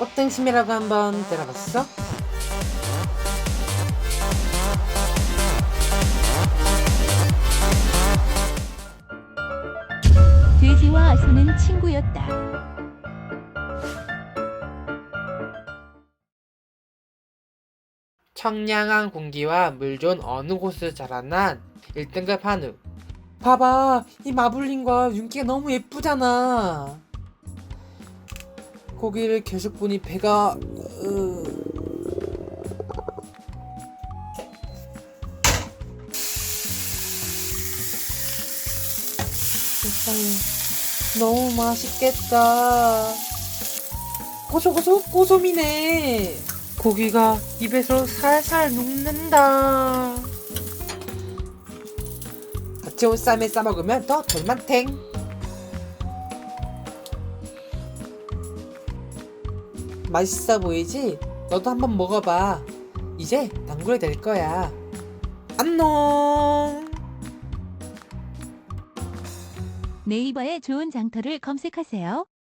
꽃등심이라고 한번 들어봤어? 돼지와 소는 친구였다. 청량한 공기와 물 좋은 어느 곳에서 자라난 1등급 한우. 봐봐, 이 마블링과 윤기가 너무 예쁘잖아. 고기를 계속 보니 배가 으... 세상에 너무 맛있겠다. 고소고소 고소미네. 고기가 입에서 살살 녹는다. 같이 온 쌈에 싸 먹으면 더 돌만탱. 맛있어 보이지? 너도 한번 먹어봐. 이제 단골이 될 거야. 안녕. 네이버에 좋은 장터를 검색하세요.